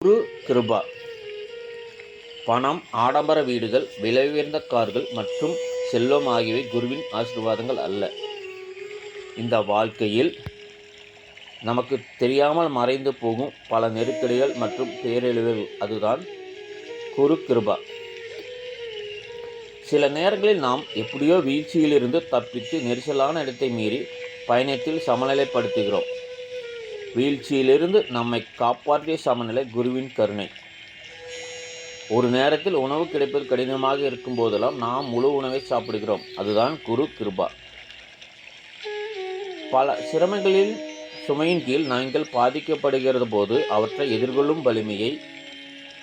குரு கிருபா. பணம் ஆடம்பர வீடுகள் விலை உயர்ந்த கார்கள் மற்றும் செல்வம் ஆகியவை குருவின் ஆசீர்வாதங்கள் அல்ல. இந்த வாழ்க்கையில் நமக்கு தெரியாமல் மறைந்து போகும் பல நெருக்கடிகள் மற்றும் பேரழிவுகள். அதுதான் குரு கிருபா. சில நேரங்களில் நாம் எப்படியோ வீழ்ச்சியிலிருந்து தப்பித்து நெரிசலான இடத்தை மீறி பயணத்தில் சமநிலைப்படுத்துகிறோம். வீழ்ச்சியிலிருந்து நம்மை காப்பாற்றிய சமநிலை குருவின் கருணை. ஒரு நேரத்தில் உணவு கிடைப்பது கடினமாக இருக்கும் போதெல்லாம் நாம் முழு உணவை சாப்பிடுகிறோம். அதுதான் குரு கிருபா. பல சிரமங்களில் சுமையின் கீழ் நாங்கள் பாதிக்கப்படுகிறது போது அவற்றை எதிர்கொள்ளும் வலிமையை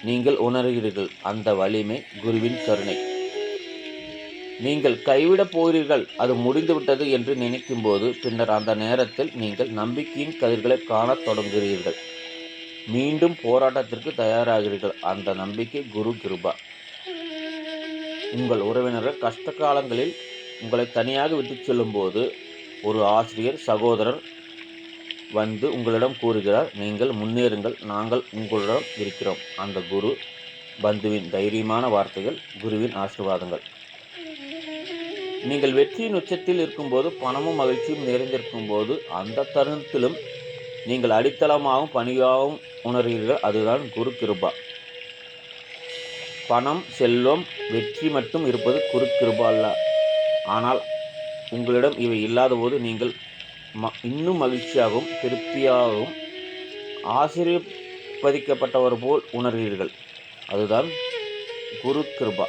நீங்கள் உணர்கிறீர்கள். அந்த வலிமை குருவின் கருணை. நீங்கள் கைவிடப் போகிறீர்கள். அது முடிந்துவிட்டது என்று நினைக்கும்போது பின்னர் அந்த நேரத்தில் நீங்கள் நம்பிக்கையின் கதிர்களை காணத் தொடங்குகிறீர்கள். மீண்டும் போராட்டத்திற்கு தயாராகிறீர்கள். அந்த நம்பிக்கை குரு கிருபா. உங்கள் உறவினர்கள் கஷ்ட காலங்களில் உங்களை தனியாக விட்டுச் செல்லும்போது ஒரு ஆசிரியர் சகோதரர் வந்து உங்களிடம் கூறுகிறார் நீங்கள் முன்னேறுங்கள் நாங்கள் உங்களிடம் இருக்கிறோம். அந்த குரு பந்துவின் தைரியமான வார்த்தைகள் குருவின் ஆசீர்வாதங்கள். நீங்கள் வெற்றியின் உச்சத்தில் இருக்கும்போது பணமும் மகிழ்ச்சியும் நிறைந்திருக்கும் போது அந்த தருணத்திலும் நீங்கள் அடித்தளமாகவும் பணியாகவும் உணர்கிறீர்கள். அதுதான் குரு கிருபா. பணம் செல்வம் வெற்றி மட்டும் இருப்பது குரு கிருபா அல்ல. ஆனால் உங்களிடம் இவை இல்லாத போது நீங்கள் ம இன்னும் மகிழ்ச்சியாகவும் திருப்தியாகவும் ஆசிரியப்பதிக்கப்பட்டவர் போல் உணர்கிறீர்கள். அதுதான் குரு கிருபா.